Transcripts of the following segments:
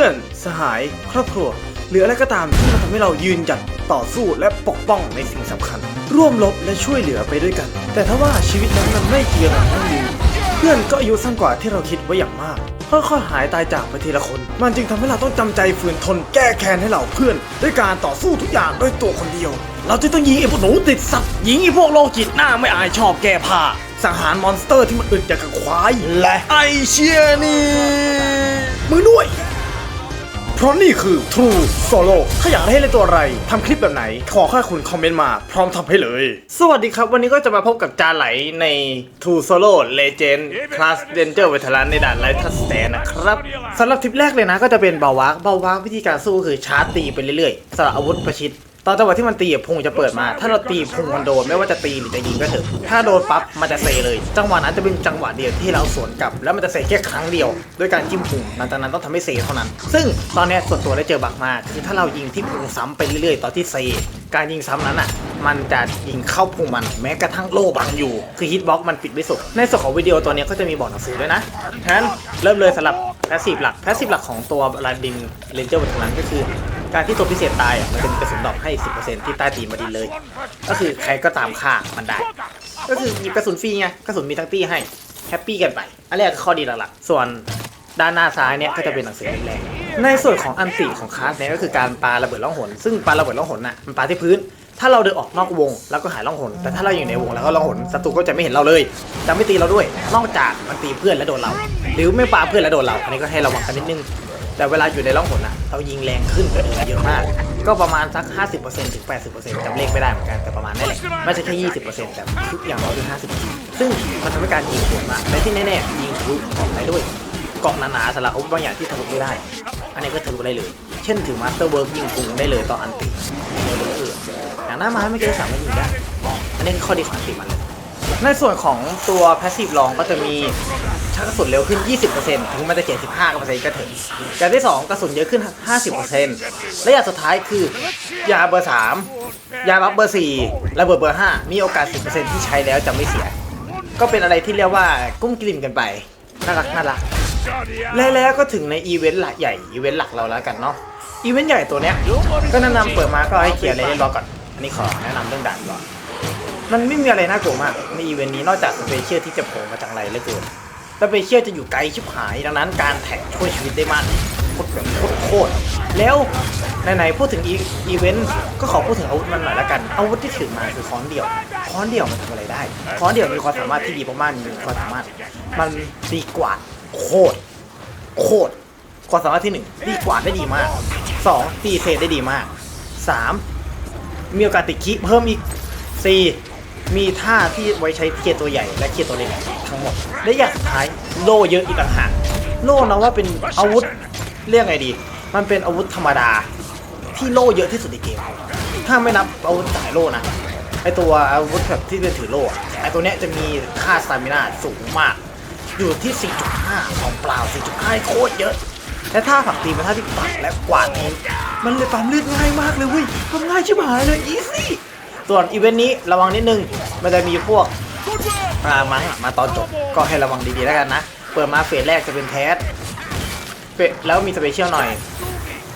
พื่อนสหายครอบครัว หรืออะไรก็ตามที่มันทำให้เรายืนหยัดต่อสู้และปกป้องในสิ่งสำคัญ ร่วมรบและช่วยเหลือไปด้วยกัน แต่ถ้าว่าชีวิตนั้นมันไม่เกี่ยวกับนั่นอยู่เพื่อนก็อายุสั้นกว่าที่เราคิดไว้อย่างมากค่อยๆหายตายจากไปทีละคน มันจึงทำให้เราต้องจำใจฝืนทนแก้แค้นให้เราเพื่อน ด้วยการต่อสู้ทุกอย่างด้วยตัวคนเดียว เราจะต้องยิงไอ้พวกหนูติดสัตว์ยิงไอ้พวกโรคจิตหน้าไม่อายชอบแก้ผ้าสังหารมอนสเตอร์ที่มันอึดอยางกับควายและไอเชียนี่มือด้วย เพราะนี่คือ True Solo ถ้าอยากให้เล่นตัวอะไรทำคลิปแบบไหน ขอแค่คุณคอมเมนต์มา พร้อมทำให้เลย สวัสดีครับ วันนี้ก็จะมาพบกับจาไหลใน True Solo Legend Class Ranger Veteran ในด่านไลทัสแตนนะครับสำหรับทริปแรกเลยนะก็จะเป็นเบาวากเบาวากวิธีการสู้คือชาร์จตีไปเรื่อยๆสำหรับอาวุธประชิด ตอนจังหวะที่มันตีอะพุงจะเปิดมา ถ้าเราตีพุงมันโดนไม่ว่าจะตีหรือจะยิงก็เถอะ ถ้าโดนปั๊บมันจะเซเลย จังหวะนั้นจะเป็นจังหวะเดียวที่เราสวนกลับ แล้วมันจะเซแค่ครั้งเดียวด้วยการจิ้มพุงหลังจากนั้นต้องทำให้เซเท่านั้น ซึ่งตอนเนี้ยส่วนตัวได้เจอบักมากคือถ้าเรายิงที่พุงซ้ำไปเรื่อยๆ ตอนที่เซการยิงซ้ำนั้นอะ มันจะยิงเข้าพุงมันแม้กระทั่งโล่บังอยู่ คือฮิตบ็อกมันปิดไม่สุด ในส่วนของวิดีโอตัวเนี้ยก็จะมีบอกหนังสือด้วยนะฉะนั้นเริ่มเลยสำหรับแพสซีฟหลักแพสซีฟหลักของตัวลาดินเรนเจอร์บนนั้นก็คือ การที่ตัวพิเศษตายอะมันจะมีกระสุนดอกให้ 10%ที่ใต้ตีนมาดินเลย ก็คือใครก็ตามฆ่ามันได้ ก็คือหยิบกระสุนฟรีไงกระสุนมีทั้งตี้ให้แฮปปี้กันไปอันแรกข้อดีหลักๆส่วนด้านหน้าซ้ายเนี่ยก็จะเป็นหนังสือแรงๆในส่วนของอันติของคลาสเนี่ยก็คือการปาระเบิดล่องหน ซึ่งปาระเบิดล่องหนน่ะมันปาที่พื้น ถ้าเราเดินออกนอกวงแล้วก็หายล่องหน แต่ถ้าเราอยู่ในวงแล้วก็ล่องหนศัตรูก็จะไม่เห็นเราเลย จะไม่ตีเราด้วย นอกจากมันตีเพื่อนแล้วโดนเรา หรือไม่ปาเพื่อนแล้วโดนเรา อันนี้ก็ให้ระวังกันนิดนึง แต่เวลาอยู่ในร่องหนอะเรายิงแรงขึ้นกว่าเดิมเยอะมาก ก็ประมาณสัก 50%ถึง 80%จำเลขไม่ได้เหมือนกันแต่ประมาณนั่นแหละไม่ใช่แค่20%แต่ทุกอย่างเราคือ50 ซึ่งมันทำให้การยิงโหดมากและที่แน่ๆยิงทะลุเกได้ด้วยเกาะหนาๆสำหรับอาวุธบางอย่างที่ทะลุไม่ได้ อันนี้ก็ทะลุได้เลย เช่นถือมาสเตอร์เวิร์กยิงพุงได้เลยตอนอันติเอออย่างหน้าไม้ไม่เกินสามารถยิงได้อันนี้คือข้อดีของอันติมัน ในส่วนของตัวพาสซีฟลองก็จะมีชักกระสุนเร็วขึ้น 20%ถึงมันจะเขียน15%ก็ถึงอย่างที่ 2 กระสุนเยอะขึ้น 50%และอย่างสุดท้ายคือยาเบอร์ 3 ยาบัฟเบอร์4และเบอร์เบอร์ 5 มีโอกาส 10%ที่ใช้แล้วจะไม่เสีย ก็เป็นอะไรที่เรียกว่ากุ้มกลิ่มกันไป น่ารักน่ารัก และแล้วก็ถึงในอีเวนต์หลักใหญ่ อีเวนต์หลักเราแล้วกันเนาะ อีเวนต์ใหญ่ตัวเนี้ย ก็แนะนำเปิดมาก็ให้เคลียร์เรียรอก่อน อันนี้ขอแนะนำเรื่องด่านก่อน มันไม่มีอะไรน่ากลัวมากในอีเวนต์นี้นอกจากสเปเชียลที่จะโผล่มาจากไรเหลือเกินสเปเชียลจะอยู่ไกลชิบหายดังนั้นการแท็กช่วยชีวิตได้มากโคตรแบบโคตรแล้วไหนๆพูดถึงอีเวนต์ก็ขอพูดถึงอาวุธมันหน่อยละกันอาวุธที่ถือมาคือค้อนเดี่ยวค้อนเดี่ยวมันทำอะไรได้ค้อนเดี่ยวมีความสามารถที่ดีมากๆมีความสามารถมันตีกว่าโคตรโคตรความสามารถที่หนึ่งตีกว่าได้ดีมากสองตีเศษได้ดีมากสามมีโอกาสติดคิเพิ่มอีกสี่ มีท่าที่ไว้ใช้เคียตัวใหญ่และเคียตัวเล็กทั้งหมด และอย่างสุดท้ายโล่เยอะอีกต่างหากโล่นะว่าเป็นอาวุธเรียกไงดี มันเป็นอาวุธธรรมดาที่โล่เยอะที่สุดในเกม ถ้าไม่นับอาวุธสายโล่นะไอตัวอาวุธแบบที่เป็นถือโล่ไอตัวเนี้ยจะมีค่าสตามินาสูงมาก อยู่ที่ 4.5 ของเปล่า 4.5 โคตรเยอะ และท่าผักตีเป็นท่าที่ปักและกวาดเองมันเลยปั๊มเลือดง่ายมากเลยเว้ยปั๊มง่ายชิบหายเลยอีซี่ ส่วนอีเวนต์นี้ระวังนิดนึง มันจะมีพวกอ่ามังมาตอนจบก็ให้ระวังดีๆแล้วกันนะ เปิดมาเฟสแรกจะเป็นแทสเฟสแล้วมีสเปเชียลหน่อย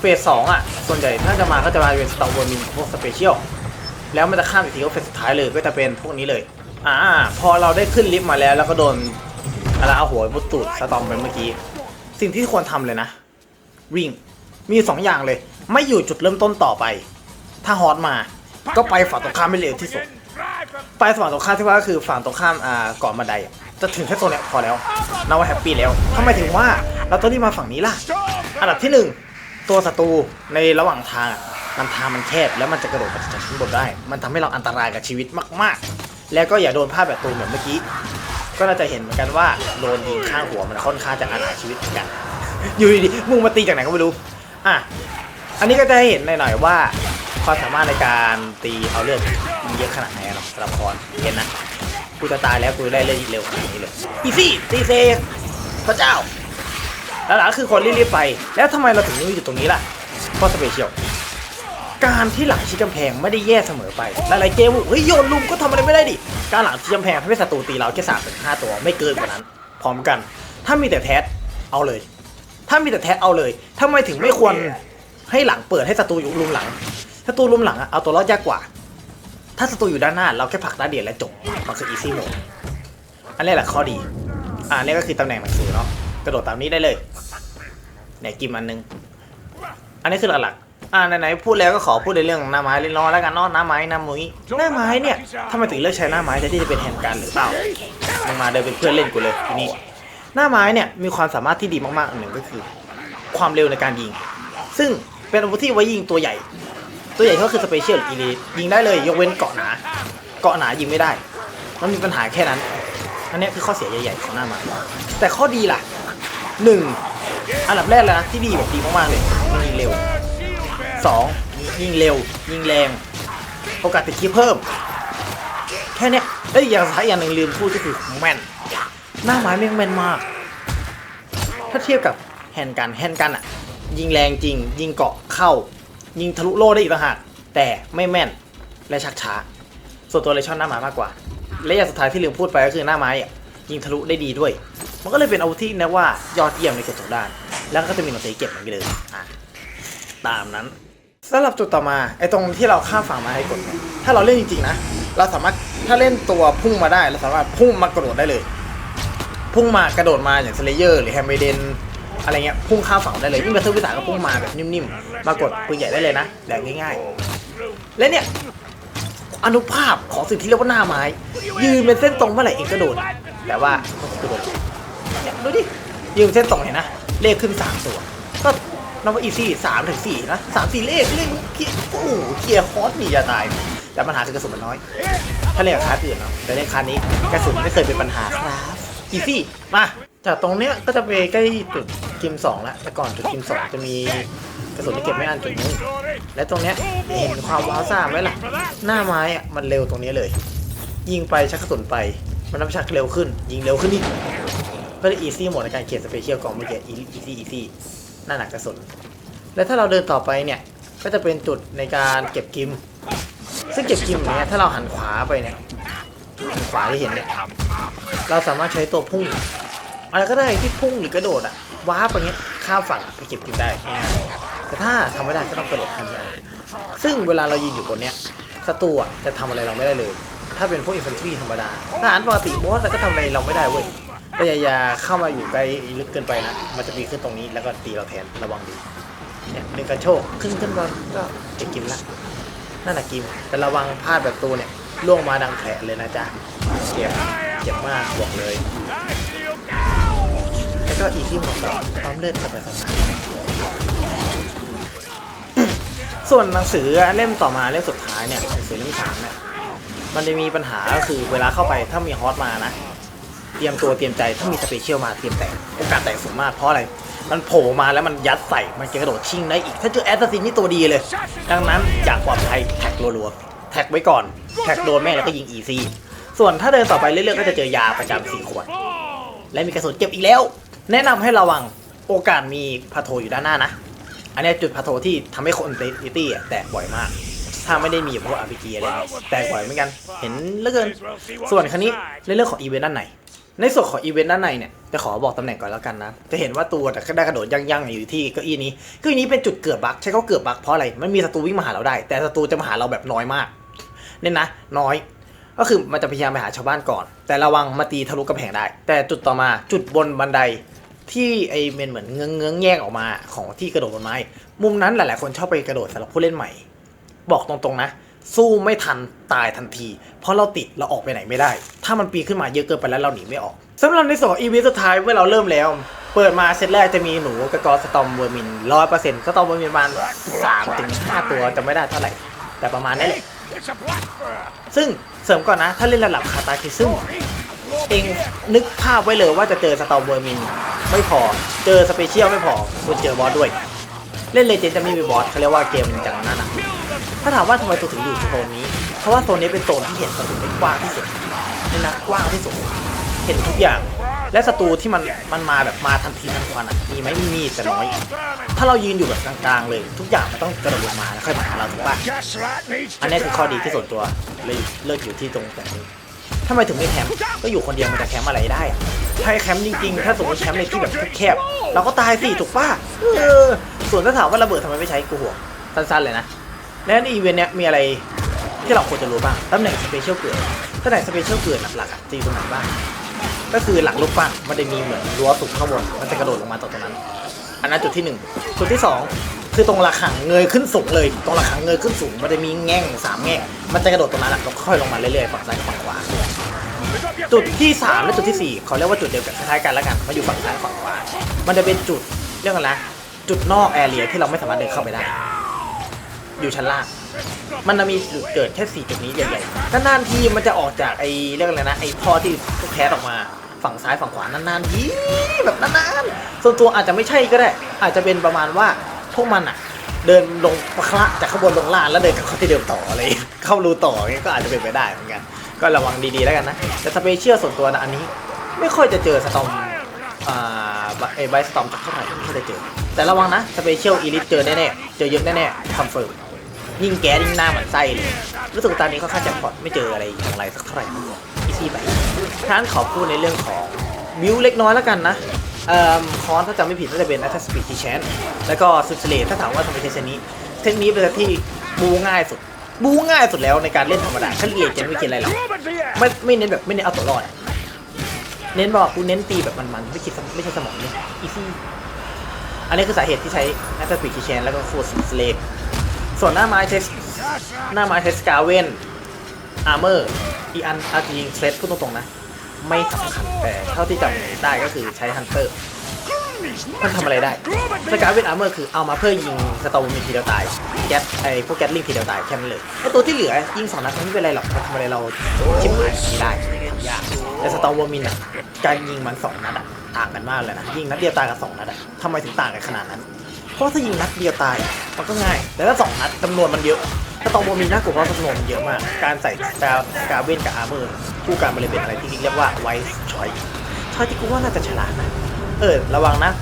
เฟสสองอะ ส่วนใหญ่ถ้าจะมาก็จะมาเป็นสตอร์วอร์มินพวกสเปเชียลแล้วมันจะข้ามอีกทีก็เฟสสุดท้ายเลยก็จะเป็นพวกนี้เลย อ่า พอเราได้ขึ้นลิฟต์มาแล้ว แล้วก็โดนอะไรเอาหัวมุดตูดสตอมไปเมื่อกี้ สิ่งที่ควรทำเลยนะ วิ่ง มีสองอย่างเลย ไม่อยู่จุดเริ่มต้นต่อไป ถ้าฮอตมา ก็ไปฝั่งตรงข้ามไม่เร็วที่สุด ไปฝั่งตรงข้ามที่ว่าก็คือฝั่งตรงข้ามอ่าก่อนบันไดจะถึงแค่โซนเนี้ยพอแล้วนับว่าแฮปปี้แล้วทำไมถึงว่าเราต้องรีบมาฝั่งนี้ล่ะ อันดับที่หนึ่งตัวศัตรูในระหว่างทางมันทางมันแคบแล้วมันจะกระโดดมาจากชั้นบนได้ มันทำให้เราอันตรายกับชีวิตมาก ๆ แล้วก็อย่าโดนภาพแบบตูนเหมือนเมื่อกี้ ก็น่าจะเห็นเหมือนกันว่าโดนยิงข้างหัวมันค่อนข้างจะอาณาจชีวิตเหมือนกัน อยู่ดีๆมึงมาตีจากไหนก็ไม่รู้ อะ อันนี้ก็จะให้เห็นหน่อยๆว่า ความสามารถในการตีเอาเลือดมันเยอะขนาดไหนอะเนาะสำหรับคอนเห็นนะกูจะตายแล้วกูได้เลือดเร็วขนาดนี้เลยอีซี่ตีเซพระเจ้าแล้วหลังคือคนรีบๆไป แล้วทำไมเราถึงอยู่ตรงนี้ล่ะเพราะสเปเชียลการที่หลังชิดกำแพงไม่ได้แย่เสมอไป หลายๆเกมเฮ้ยโยนลุมก็ทำอะไรไม่ได้ดิ การหลังชิดกำแพงทำให้ศัตรูตีเราแค่สามถึงห้าตัวไม่เกินกว่านั้น พร้อมกัน ถ้ามีแต่แทสเอาเลย ถ้ามีแต่แทะเอาเลยทำไมถึงไม่ควรให้หลังเปิดให้ศัตรูอยู่ลุมหลัง ศัตรูลุมหลังอะเอาตัวรอดยากกว่า ถ้าศัตรูอยู่ด้านหน้า เราแค่ผลักด้านเดียวและจบมันคือ easy mode อันนี้แหละข้อดี อ่านี่ก็คือตำแหน่งหนังสือเนาะกระโดดตามนี้ได้เลยเนี่ยกิมอันนึง อันนี้คือหลักๆอ่าไหนๆพูดแล้วก็ขอพูดในเรื่องหน้าไม้เล่นรอแล้วกันเนาะหน้าไม้หน้ามุ้ยหน้าไม้เนี่ยทำไมถึงเลือกใช้หน้าไม้แทนที่จะเป็นแฮนด์การหรือเปล่ามึงมาเดินเป็นเพื่อนเล่นกูเลยทีนี้หน้าไม้เนี่ยมีความสามารถที่ดีมากๆอันหนึ่งก็คือ ความเร็วในการยิง ซึ่งเป็นอาวุธที่ไว้ยิงตัวใหญ่ ตัวใหญ่ก็คือสเปเชียลอีลียิงได้เลยยกเว้นเกาะหนา เกาะหนายิงไม่ได้ มันมีปัญหาแค่นั้น อันนี้คือข้อเสียใหญ่ ๆ ของหน้าม้แต่ข้อดีล่ะหนึ่งอันดับแรกเลยนะที่ดีแบบดีมากๆเลยมันยิงเร็วสองยิงเร็ว ยิงแรง โอกาสติดคีเพิ่ม แค่นี้ยแล้วอีกอย่างสุดท้ายอย่างหนึ่งลืมพูดก็คือแม่น หน้าไม้แม่งแม่นมาก ถ้าเทียบกับแฮนด์กันแฮนด์กันอะยิงแรงจริง ยิงเกาะเข้า ยิงทะลุโล่ได้อีกต่างหากแต่ไม่แม่นและชักช้า ส่วนตัวเลยชอบหน้าไม้มากกว่า และอย่างสุดท้ายที่ลืมพูดไปก็คือหน้าไม้ยิงทะลุได้ดีด้วย มันก็เลยเป็นอาวุธที่นะว่ายอดเยี่ยมในเกือบทุกด้าน แล้วก็จะมีหนังสือเก็บเหมือนเลยอะตามนั้นสำหรับจุดต่อมาไอ้ตรงที่เราข้ามฝั่งมาให้กดเนี่ยถ้าเราเล่นจริงๆนะเราสามารถถ้าเล่นตัวพุ่งมาได้เราสามารถพุ่งมากระโดดได้เลย พุ่งมากระโดดมาอย่างสเลเยอร์หรือแฮมเบเดน อะไรเงี้ยพุ่งข้ามฝั่งได้เลยยิ่งเป็นเทอร์วิสาก็พุ่งมาแบบนิ่มๆ มากดปืนใหญ่ได้เลยนะแบบง่ายๆ และเนี่ยอนุภาพของสิ่งที่เรียกว่าหน้าไม้ ยืนเป็นเส้นตรงเมื่อไหร่เองกระโดดแต่ว่าก็กระโดนดูดิยืนเป็นเส้นตรงเห็นนะเลขขึ้นสามตัวก็นับว่าอีซี่สามถึงสี่นะสามสี่เลขเลขโอ้โหเกียร์ฮอตมีจะตาย แต่ปัญหาคือกระสุนมันน้อย ถ้าเล่นกับคาร์ดอื่นเนาะแต่เล่นคาร์ดนี้กระสุนไม่เคยเป็นปัญหาครับอีซี่มา จากตรงเนี้ยก็จะไปใกล้จุดกิมสองแล้วแต่ก่อนจุดกิมสองจะมีกระสุนที่เก็บไม่อันจุดนึงและตรงเนี้ยเห็นความว้าวซ่าไหมล่ะ หน้าไม้อะมันเร็วตรงนี้เลย ยิงไปชักกระสุนไป มันนับชักเร็วขึ้น ยิงเร็วขึ้นอีกก็เลยอีซี่หมดในการเขียนสเปเชียลก่องเมื่อกี้อีซี่อีซี่หน้าหนักกระสุน และถ้าเราเดินต่อไปเนี่ยก็จะเป็นจุดในการเก็บกิม ซึ่งเก็บกิมเนี้ยถ้าเราหันขวาไปเนี่ยหันขวาที่เห็นเนี่ยเราสามารถใช้ตัวพุ่ง อะไรก็ได้ที่พุ่งหรือกระโดดอะว้าปอย่างเงี้ยข้ามฝั่งไปเก็บกิมได้ง่ายแต่ถ้าทำไม่ได้ก็ต้องกระโดดข้ามไปซึ่งเวลาเรายืนอยู่บนเนี้ยศัตรูอะจะทำอะไรเราไม่ได้เลย ถ้าเป็นพวกอินฟันทรีธรรมดาทหารปกติบอสก็ทำอะไรเราไม่ได้เว้ยแต่อย่าอย่าเข้ามาอยู่ใกล้ลึกเกินไปนะ มันจะมีขึ้นตรงนี้แล้วก็ตีเราแทนระวังดีเนี่ยหนึ่งกระโชกขึ้นขึ้นมาก็เก็บกิมละนั่นแหะกิมแต่ระวังพลาดแบบตัวเนี่ยล่วงมาดังแผลเลยนะจ๊ะเจ็บเจ็บมากบอกเลย แล้วก็อีกที่หมดก็ปั๊มเลือดสบายๆส่วนหนังสือเล่มต่อมาเล่มสุดท้ายเนี่ยหนังสือเล่มสามเนี่ยมันจะมีปัญหาก็คือเวลาเข้าไปถ้ามีฮอตมานะ เตรียมตัวเตรียมใจถ้ามีสเปเชียลมาเตรียมแตกโอกาสแตกสูงมากเพราะอะไร มันโผล่มาแล้วมันยัดใส่มันจะกระโดดชิงได้อีก ถ้าเจอแอสซัสซินนี่ตัวดีเลย ดังนั้นอยากปลอดภัยแท็กรัวๆแท็กไว้ก่อน แท็กโดนแม่แล้วก็ยิงอีซีส่วนถ้าเดินต่อไปเรื่อยๆก็จะเจอยาประจำสี่ขวดและมีกระสุนเก็บอีกแล้ว แนะนำให้ระวังโอกาสมีพาโทอยู่ด้านหน้านะ อันเนี้ยจุดพาโทที่ทำให้คนติตี้แตกบ่อยมาก ถ้าไม่ได้มีพวกอาร์พีจีอะไรเนี่ยแตกบ่อยเหมือนกัน เห็นเหลือเกิน ส่วนคันนี้ในเรื่องของอีเวนต์ด้านใน ในส่วนของอีเวนต์ด้านในเนี่ยจะขอบอกตำแหน่งก่อนแล้วกันนะ จะเห็นว่าตัวแต่ก็ได้กระโดดยั่งๆอยู่ที่เก้าอี้นี้เก้าอี้นี้เป็นจุดเกิดบั๊กใช้เขาเกิดบั๊กเพราะอะไรมันมีศัตรูวิ่งมาหาเราได้ แต่ศัตรูจะมาหาเราแบบน้อยมากเนี่ยนะน้อย ก็คือมันจะพยายามไปหาชาวบ้านก่อน แต่ระวังมาตีทะลุกระแพงได้ แต่จุดต่อมาจุดบนบันได ที่ไอเมนเหมือนเงื้องเงื้องแยกออกมาของที่กระโดดบนไม้ มุมนั้นหลาย ๆ คนชอบไปกระโดดสำหรับผู้เล่นใหม่ บอกตรง ๆ นะ สู้ไม่ทันตายทันที เพราะเราติดเราออกไปไหนไม่ได้ ถ้ามันปีขึ้นมาเยอะเกินไปแล้วเราหนีไม่ออกสำหรับในส่วนอีวีสุดท้ายเมื่อเราเริ่มแล้ว เปิดมาเซตแรกจะมีหนูกระกอสตอมเวอร์มินร้อยเปอร์เซ็นต์สตอมเวอร์มินประมาณสามถึงห้าตัวจะไม่ได้เท่าไหร่ แต่ประมาณนี้แหละซึ่งเสริมก่อนนะถ้าเล่นระดับคาตาคิซึม เองนึกภาพไว้เลยว่าจะเจอสตอมเวอร์มินไม่พอ เจอสเปเชียลไม่พอคุณเจอบอสด้วย เล่นเลเจนด์จะไม่มีบอสเขาเรียกว่าเกมจากนั้นนะถ้าถามว่าทำไมตัวถึงอยู่โซนนี้ เพราะว่าโซนนี้เป็นโซนที่เห็นศัตรูได้กว้างที่สุดในนะกกว้างที่สุด เห็นทุกอย่าง และศัตรูที่มันมันมาแบบมาทันทีทันควันอะมีไหมมีแต่น้อย ถ้าเรายืนอยู่แบบกลางๆเลย ทุกอย่างมันต้องกระโดดมาแล้วค่อยมาหาเราถูกปะอันนี้คือข้อดีที่ส่วนตัวเลยเลิกอยู่ที่ตรงแบบนี้ ทำไมถึงไม่แคมป์ก็อยู่คนเดียวมันจะแคมป์อะไรได้อะถ้าให้แคมป์จริงๆ ถ้าสมมติแคมป์ในที่แบบแคบๆเราก็ตายสิถูกป่ะเออส่วนถ้าถามว่าระเบิดทำไมไม่ใช้กูห่วงสั้นๆเลยนะและในอีเวนต์เนี้ยมีอะไรที่เราควรจะรู้บ้างตำแหน่งสเปเชียลเกิดตำแหน่งสเปเชียลเกิดหลักๆอะจะอยู่ตรงไหนบ้างก็คือหลังลูกปั้นมันจะมีเหมือนรั้วสูงข้างบนมันจะกระโดดลงมาตรงตรงนั้น อันนั้นจุดที่หนึ่งจุดที่สองคือตรงระฆังเงยขึ้นสูงเลย ตรงระฆังเงยขึ้นสูง มันจะมีแง่งสามแง่ง มันจะกระโดดตรงนั้นแหละแล้วค่อยลงมาเรื่อยๆฝั่งซ้ายกับฝั่งขวา จุดที่สามและจุดที่สี่เขาเรียกว่าจุดเดียวกันคล้ายๆกันแล้วกันมาอยู่ฝั่งซ้ายฝั่งขวามันจะเป็นจุดเรียกอะไรนะจุดนอกแอเรียที่เราไม่สามารถเดินเข้าไปได้ อยู่ชั้นล่าง มันจะมีจุดเกิดแค่สี่จุดนี้ใหญ่ๆนานๆทีมันจะออกจากไอ้เรียกอะไรนะไอ้ท่อที่ทุกแคสออกมาฝั่งซ้ายฝั่งขวานานๆทีแบบนานๆส่วนตัวอาจจะไม่ใช่ก็ได้ อาจจะเป็นประมาณว่าพวกมันอะเดินลงปะคละจากข้างบนลงล่างแล้วเดินกลับเข้าที่เดิมต่ออะไรเข้ารูต่อเงี้ยก็อาจจะเป็นไปได้เหมือนกัน ก็ระวังดีๆแล้วกันนะ แต่สเปเชียลส่วนตัวนะอันนี้ ไม่ค่อยจะเจอสตอมอ่าไอ้ไบสตอมจากเท่าไหร่ไม่ค่อยได้เจอ แต่ระวังนะสเปเชียลอีลิทเจอแน่ๆ เจอเยอะแน่ๆคอนเฟิร์มยิ่งแก๊ยิ่งหน้าเหมือนไส้เลย รู้สึกตอนนี้เขาค่อนข้างแจ็คพอตไม่เจออะไรอย่างไรสักเท่าไหร่อีซี่ไปท่านขอพูดในเรื่องของวิวเล็กน้อยแล้วกันนะเอ่อคอนถ้าจำไม่ผิดน่าจะเป็น Attack Speed ที่แชนแล้วก็สุดเฉลถ้าถามว่าทำไมใช้เซนนี้เทคนิคเป็นที่บูง่ายสุด บูง่ายสุดแล้วในการเล่นธรรมดาขั้นเอียดจะไม่กินอะไรหรอกไม่ไม่เน้นแบบไม่เน้นเอาตัวรอดอะเน้นบอกกูเน้นตีแบบมันๆไม่คิดไม่ใช่สมองเลยอีซี่อันนี้คือสาเหตุที่ใช้ Attack Speed ที่แชนแล้วก็ฟูสเลฟส่วนหน้าไม้เทสหน้าไม้เทสกาเวนอาร์เมอร์อีอันอาร์จีเซตพูดตรงๆนะ ไม่สำคัญแต่เท่าที่จำได้ก็คือใช้ฮันเตอร์ มันทำอะไรได้สกาเวนอาร์เมอร์คือเอามาเพื่อยิงสตอมมีทีเดียวตายแก๊สไอพวกแก๊สลิงทีเดียวตายแค่นั้นเลยไอตัวที่เหลือยิงสองนัดไม่เป็นไรหรอกมันทำอะไรเราชิบหายไม่ได้ทำยากแต่สตอมวอมินอะการยิงมันสองนัดอะต่างกันมากเลยนะยิงนัดเดียวตายกับสองนัดอะทำไมถึงต่างกันขนาดนั้น เพราะถ้ายิงนัดเดียวตายมันก็ง่าย แต่ถ้าสองนัดจำนวนมันเยอะถ้าตองโบมีน่ากลัวเพราะจำนวนมันเยอะมาก การใส่กากาเวนกับอาร์เมอร์คู่กันมันเลยเป็นอะไรที่เรียกว่าไวส์ชอยชอยที่กูว่าน่าจะฉลาดนะ ออระวังนะ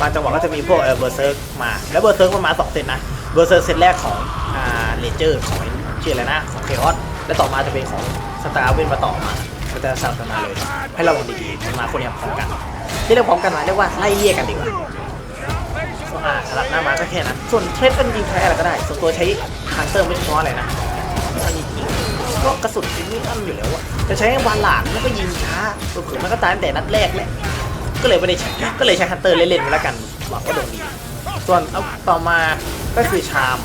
บางจังหวะก็จะมีพวกเออเบอร์เซิร์กมา แล้วเบอร์เซิร์กมันมาสองเซตนะเบอร์เซิร์กเซตแรกของอ่าเลเจอร์ของชื่ออะไรนะของเคออสแล้วต่อมาจะเป็นของสตาร์เวนมาต่อมามันจะสลับกันมาเลย ให้ระวังดีๆมันมาคนเดียวพร้อมกันที่เรียกพร้อมกันมาเรียกว่าไล่เลี่ยกันดีกว่าอ่าสลับหน้ามาก็แค่นั้นส่วนเทสกันยิงแพ้อะไรก็ได้ ส่วนตัวใช้ฮันเตอร์ไม่ใช่เพราะอะไรนะมันยิงก็กระสุนยิงไม่อั้นอยู่แล้วอะจะใช้วานหลานแล้วก็ยิงช้าเผื่อมันก็ตายตั้งแต่นัดแรกแหละ ก็เลยไม่ได้ใช้ก็เลยใช้ฮันเตอร์เล่นๆไปแล้วกันหวังว่าโดนดีส่วนเอาต่อมาก็คือชาม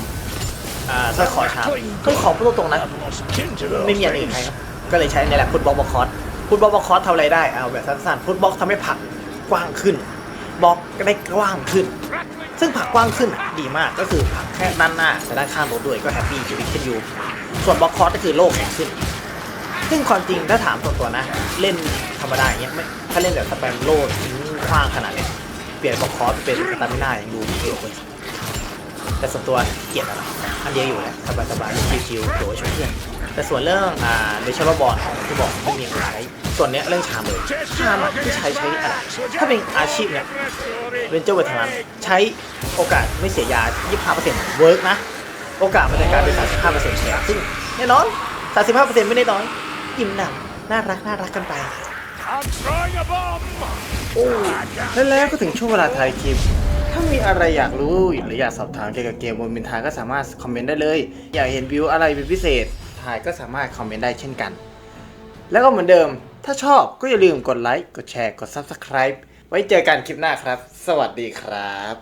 อ่าสร้อยคอชามก็ขอพูดตรงๆนะไม่มีอย่างอื่นใครับก็เลยใช้ในแหละฟุตบอลบอลคอร์สฟุตบอลบอลคอร์สทำอะไรได้เอาแบบสั้นๆฟุตบอลทำให้ผักกว้างขึ้นบล็อกก็ได้กว้างขึ้น ซึ่งผักกว้างขึ้นดีมากก็คือผักแค่ด้านหน้าแต่ด้านข้างรถด้วยก็แฮปปี้ชีวิตขึ้นอยู่ส่วนบล็อกคอร์สก็คือโลกแข็งขึ้น ซึ่งความจริงถ้าถามส่วนตัวนะ เล่นธรรมดาอย่างเงี้ยไม่ถ้าเล่นแบบสแปมโลดทิ้งขว้างขนาดเนี้ยเปลี่ยนบอกคอร์สเป็นสตามิน่าอย่างดูเท่กว่าแต่ส่วนตัวเกลียดอะไรอันเดียวอยู่แหละสบายๆชิวๆโดยช่วยเพื่อนแต่ส่วนเรื่องอ่าเดชบอลที่บอกไม่มีใช้ส่วนเนี้ยเรื่องชามเลยชามที่ใช้ใช้อะไรถ้าเป็นอาชีพเนี่ยเวนเจอร์เวทนั้นใช้โอกาสไม่เสียยา 25%เวิร์กนะ โอกาสมันจะกลายเป็น 35%แชร์ซึ่งแน่นอน 35%ไม่ได้น้อย อิ่มหนำน่ารักน่ารักกันไป I'm throwing a bomb! โอ้และแล้วก็ถึงช่วงเวลาท้ายคลิป ถ้ามีอะไรอยากรู้หรืออยากสอบถามเกี่ยวกับเกมบนมินทาก็สามารถคอมเมนต์ได้เลย อยากเห็นวิวอะไรเป็นพิเศษถ่ายก็สามารถคอมเมนต์ได้เช่นกัน แล้วก็เหมือนเดิม ถ้าชอบก็อย่าลืมกดไลค์ กดแชร์ กด Subscribe ไว้เจอกันคลิปหน้าครับ สวัสดีครับ